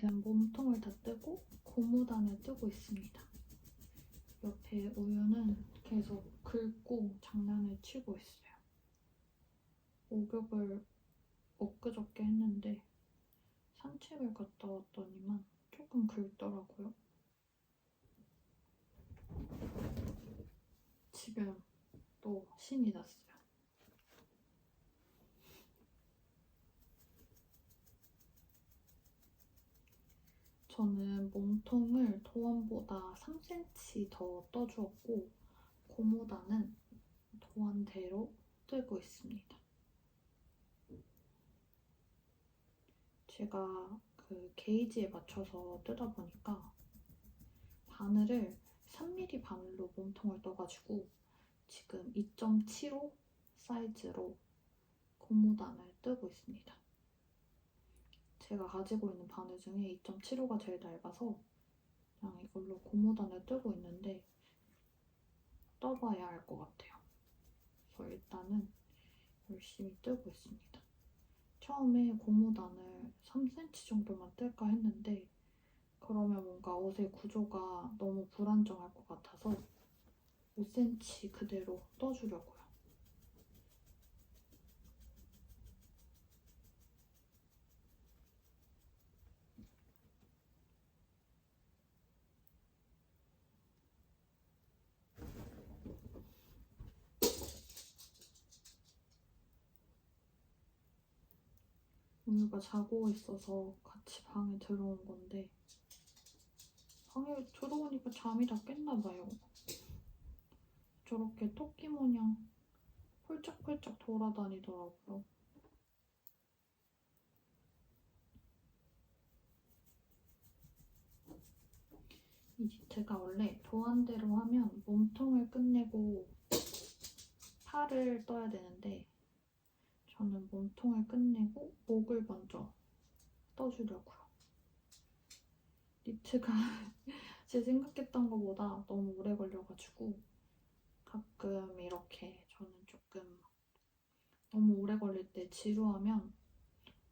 지금 몸통을 다 뜨고 고무단을 뜨고 있습니다. 옆에 우유는 계속 긁고 장난을 치고 있어요. 목욕을 엊그저께 했는데 산책을 갔다 왔더니만 조금 긁더라고요. 지금 또 신이 났어요. 저는 몸통을 도안보다 3cm 더 떠주었고 고무단은 도안대로 뜨고 있습니다. 제가 그 게이지에 맞춰서 뜨다 보니까 바늘을 3mm 바늘로 몸통을 떠가지고 지금 2.75 사이즈로 고무단을 뜨고 있습니다. 제가 가지고 있는 바늘 중에 2.75가 제일 얇아서 그냥 이걸로 고무단을 뜨고 있는데 떠봐야 알 것 같아요. 그래서 일단은 열심히 뜨고 있습니다. 처음에 고무단을 3cm 정도만 뜰까 했는데 그러면 뭔가 옷의 구조가 너무 불안정할 것 같아서 5cm 그대로 떠주려고요. 우유가 자고 있어서 같이 방에 들어온 건데 방에 들어오니까 잠이 다 깼나 봐요. 저렇게 토끼 모양 펄쩍펄쩍 돌아다니더라고요. 이 니트가 원래 도안대로 하면 몸통을 끝내고 팔을 떠야 되는데 저는 몸통을 끝내고 목을 먼저 떠주려고요. 니트가 제 생각했던 것보다 너무 오래 걸려가지고 가끔 이렇게 저는 조금 너무 오래 걸릴 때 지루하면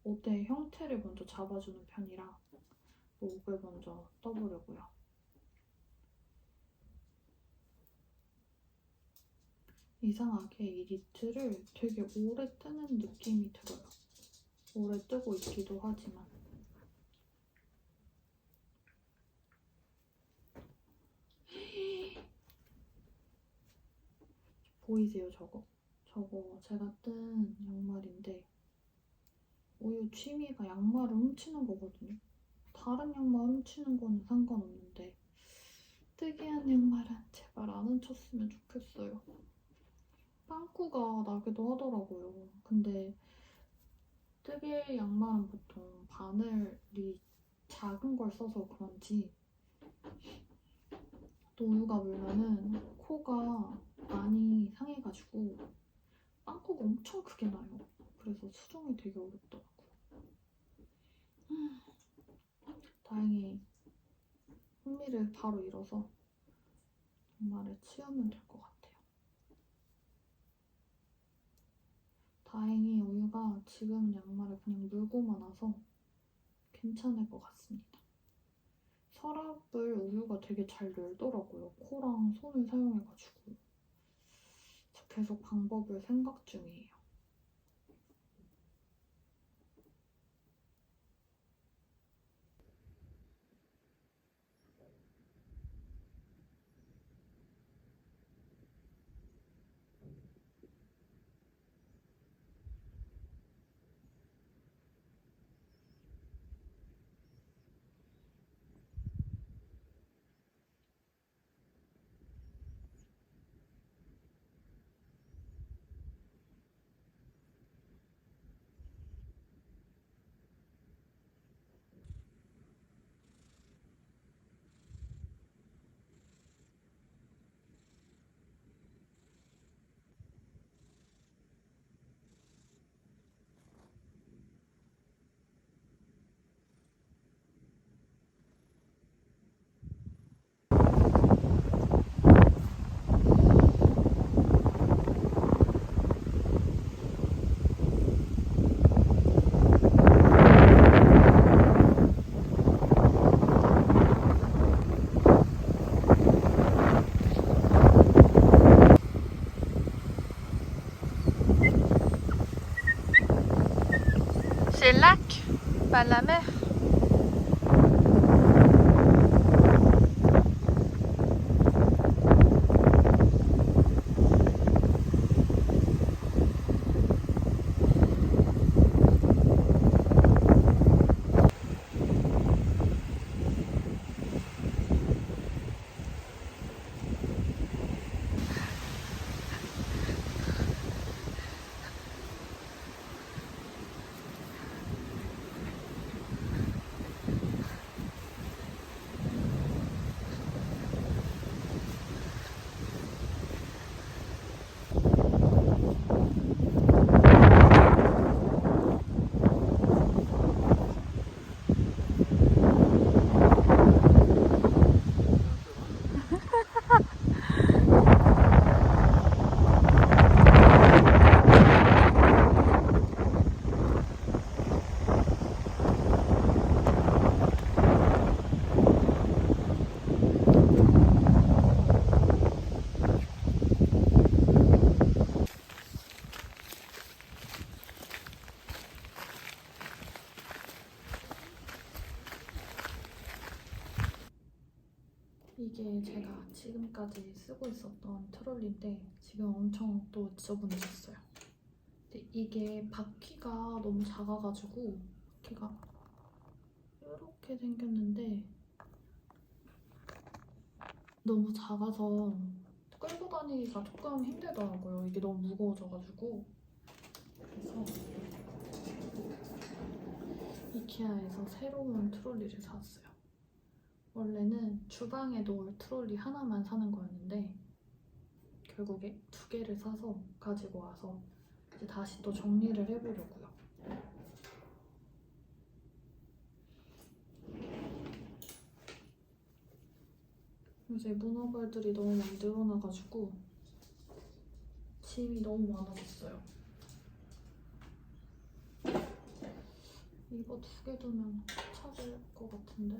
옷의 형태를 먼저 잡아주는 편이라 목을 먼저 떠보려고요. 이상하게 이 니트를 되게 오래 뜨는 느낌이 들어요. 오래 뜨고 있기도 하지만. 보이세요, 저거? 저거 제가 뜬 양말인데 우유 취미가 양말을 훔치는 거거든요. 다른 양말 훔치는 거는 상관없는데 특이한 양말은 제발 안 훔쳤으면 좋겠어요. 빵꾸가 나기도 하더라고요. 근데 뜨개 양말은 보통 바늘이 작은 걸 써서 그런지 노유가 물면은 코가 많이 상해가지고 빵꾸가 엄청 크게 나요. 그래서 수정이 되게 어렵더라고요. 다행히 흥미를 바로 잃어서 양말을 치우면 될 것 같아요. 다행히 우유가 지금은 양말을 그냥 물고만 와서 괜찮을 것 같습니다. 서랍을 우유가 되게 잘 열더라고요. 코랑 손을 사용해가지고. 계속 방법을 생각 중이에요. C'est le lac, pas la mer. 제가 지금까지 쓰고 있었던 트롤리인데 지금 엄청 또 지저분해졌어요. 근데 이게 바퀴가 너무 작아가지고 바퀴가 이렇게 생겼는데 너무 작아서 끌고 다니기가 조금 힘들더라고요. 이게 너무 무거워져가지고 그래서 이케아에서 새로운 트롤리를 샀어요. 원래는 주방에 놓을 트롤리 하나만 사는 거였는데 결국에 두 개를 사서 가지고 와서 이제 다시 또 정리를 해보려고요. 요새 문어발들이 너무 많이 늘어나가지고 짐이 너무 많아졌어요. 이거 두 개 두면 차질 것 같은데.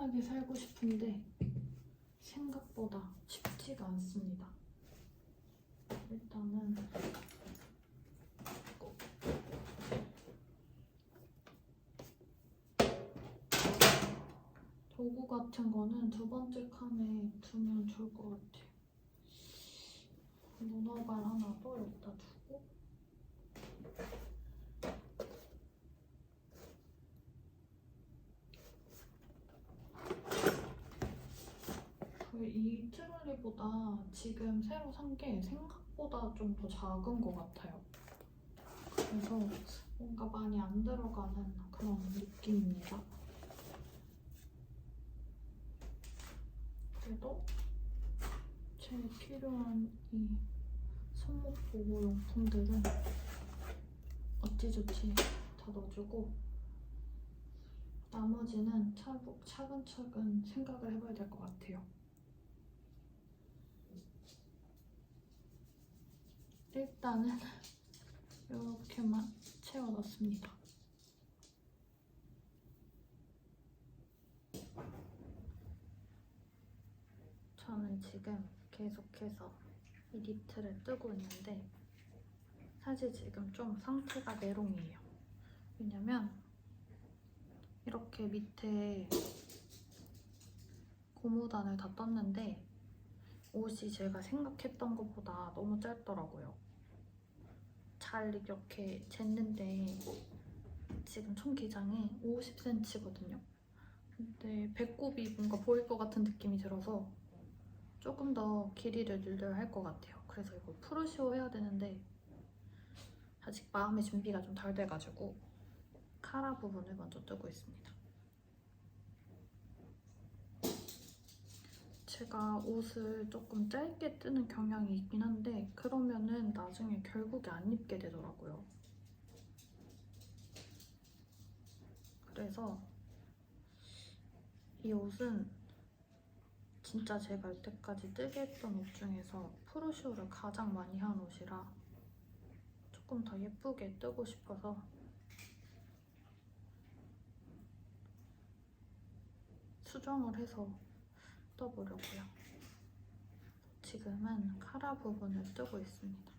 깔끔하게 살고 싶은데 생각보다 쉽지가 않습니다. 일단은 꼭 도구 같은 거는 두 번째 칸에 두면 좋을 것 같아요. 문어발 하나 또 여기다 두고 저희 이 트롤리보다 지금 새로 산 게 생각보다 좀 더 작은 것 같아요. 그래서 뭔가 많이 안 들어가는 그런 느낌입니다. 그래도 제일 필요한 이 손목 보호 용품들은 어찌저찌 다 넣어주고 나머지는 차곡 차근차근 생각을 해봐야 될 것 같아요. 일단은 이렇게만 채워놨습니다. 저는 지금 계속해서 이 니트를 뜨고 있는데 사실 지금 좀 상태가 메롱이에요. 왜냐면 이렇게 밑에 고무단을 다 떴는데 옷이 제가 생각했던 것보다 너무 짧더라고요. 잘 이렇게 쟀는데 지금 총 기장이 50cm거든요. 근데 배꼽이 뭔가 보일 것 같은 느낌이 들어서 조금 더 길이를 늘려야 할 것 같아요. 그래서 이거 프루시오 해야 되는데 아직 마음의 준비가 좀 덜 돼가지고 카라 부분을 먼저 뜨고 있습니다. 제가 옷을 조금 짧게 뜨는 경향이 있긴 한데 그러면은 나중에 결국에 안 입게 되더라고요. 그래서 이 옷은 진짜 제가 여태까지 뜨게 했던 옷 중에서 프루쇼를 가장 많이 한 옷이라 조금 더 예쁘게 뜨고 싶어서 수정을 해서 떠보려고요. 지금은 카라 부분을 뜨고 있습니다.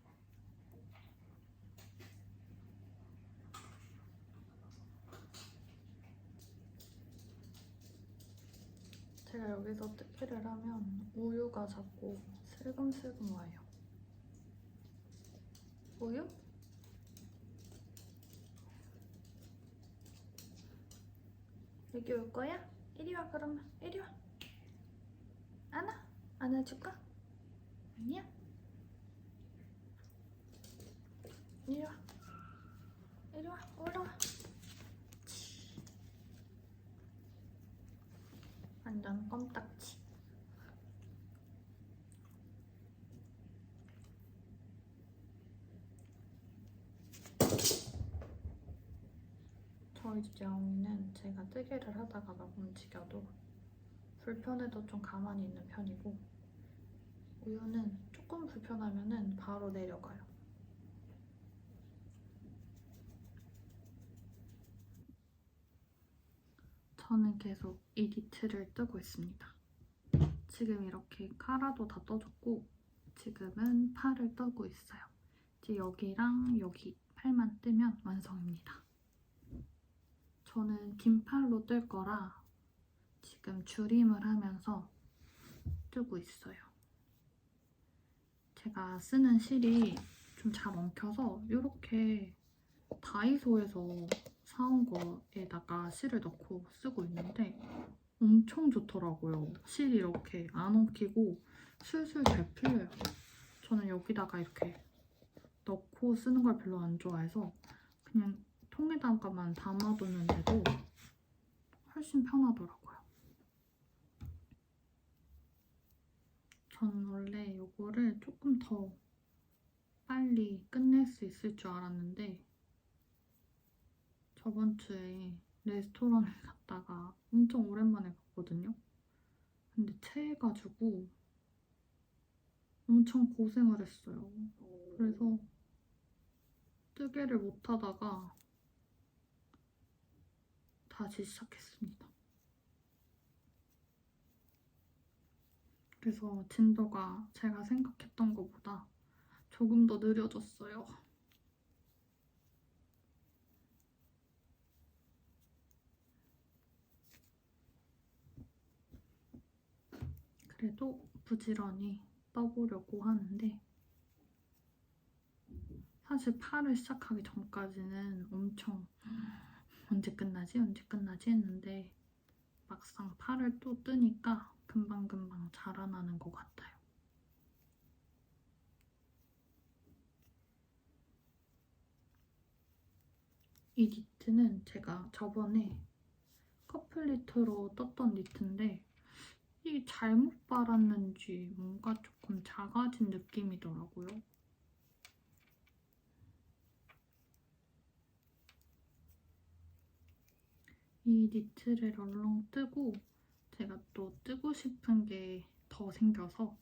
제가 여기서 뜨기를 하면 우유가 자꾸 슬금슬금 와요. 우유? 여기 올 거야? 이리 와 그러면 이리 와. 안아? 안아줄까? 아니야? 이리 와. 이리 와. 올라와. 치. 완전 껌딱지. 저희 집 야옹이는 제가 뜨개를 하다가 막 움직여도 불편해도 좀 가만히 있는 편이고 우유는 조금 불편하면은 바로 내려가요. 저는 계속 이 니트를 뜨고 있습니다. 지금 이렇게 카라도 다 떠줬고 지금은 팔을 뜨고 있어요. 이제 여기랑 여기 팔만 뜨면 완성입니다. 저는 긴 팔로 뜰 거라 지금 줄임을 하면서 뜨고 있어요. 제가 쓰는 실이 좀 잘 엉켜서 이렇게 다이소에서 사온 거에다가 실을 넣고 쓰고 있는데 엄청 좋더라고요. 실이 이렇게 안 엉키고 술술 잘 풀려요. 저는 여기다가 이렇게 넣고 쓰는 걸 별로 안 좋아해서 그냥 통에다가만 담아두는데도 훨씬 편하더라고요. 저는 원래 이거를 조금 더 빨리 끝낼 수 있을 줄 알았는데 저번 주에 레스토랑을 갔다가 엄청 오랜만에 갔거든요. 근데 체해가지고 엄청 고생을 했어요. 그래서 뜨개를 못하다가 다시 시작했습니다. 그래서 진도가 제가 생각했던 것보다 조금 더 느려졌어요. 그래도 부지런히 떠보려고 하는데 사실 팔을 시작하기 전까지는 엄청 언제 끝나지? 언제 끝나지? 했는데 막상 팔을 또 뜨니까 금방금방 자라나는 것 같아요. 이 니트는 제가 저번에 커플리트로 떴던 니트인데 이게 잘못 빨았는지 뭔가 조금 작아진 느낌이더라고요. 이 니트를 얼렁 뜨고 제가 또 뜨고 싶은 게 더 생겨서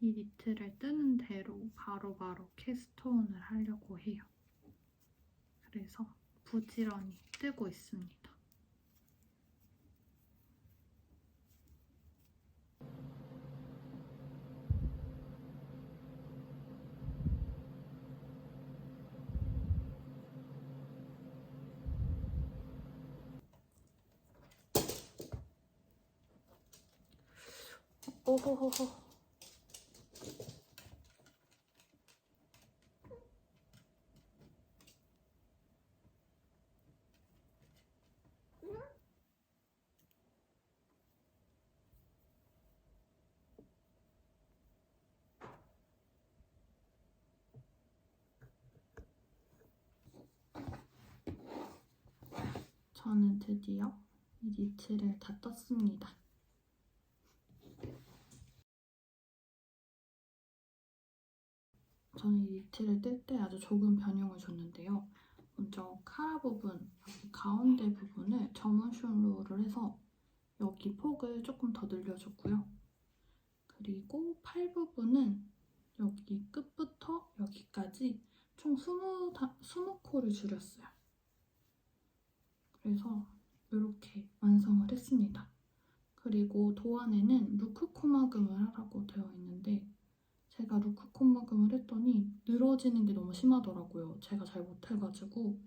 이 니트를 뜨는 대로 바로 바로 캐스톤을 하려고 해요. 그래서 부지런히 뜨고 있습니다. 오호호호. 저는 드디어 이 니트를 다 떴습니다. 저는 이 니트를 뜰 때 아주 조금 변형을 줬는데요. 먼저 카라 부분, 여기 가운데 부분을 점원슐로를 해서 여기 폭을 조금 더 늘려줬고요. 그리고 팔 부분은 여기 끝부터 여기까지 총 20, 20코를 줄였어요. 그래서 이렇게 완성을 했습니다. 그리고 도안에는 루크 코마금을 하라고 되어 있는데 제가 루크코마금을 했더니 늘어지는 게 너무 심하더라고요. 제가 잘 못해가지고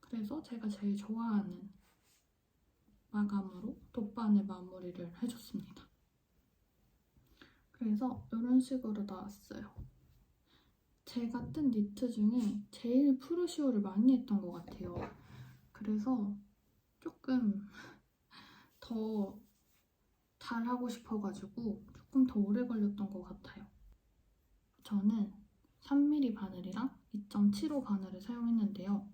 그래서 제가 제일 좋아하는 마감으로 돗반을 마무리를 해줬습니다. 그래서 이런 식으로 나왔어요. 제가 뜬 니트 중에 제일 프루시오를 많이 했던 것 같아요. 그래서 조금 더 잘하고 싶어가지고 조금 더 오래 걸렸던 것 같아요. 저는 3mm 바늘이랑 2.75 바늘을 사용했는데요.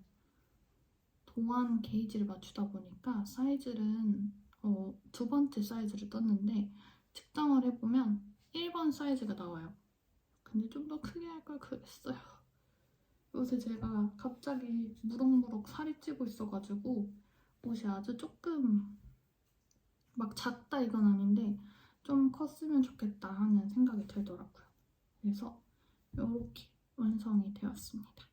도안 게이지를 맞추다 보니까 사이즈는 어, 두 번째 사이즈를 떴는데 측정을 해보면 1번 사이즈가 나와요. 근데 좀 더 크게 할 걸 그랬어요. 요새 제가 갑자기 무럭무럭 살이 찌고 있어가지고 옷이 아주 조금 막 작다 이건 아닌데 좀 컸으면 좋겠다 하는 생각이 들더라고요. 그래서 이렇게 완성이 되었습니다.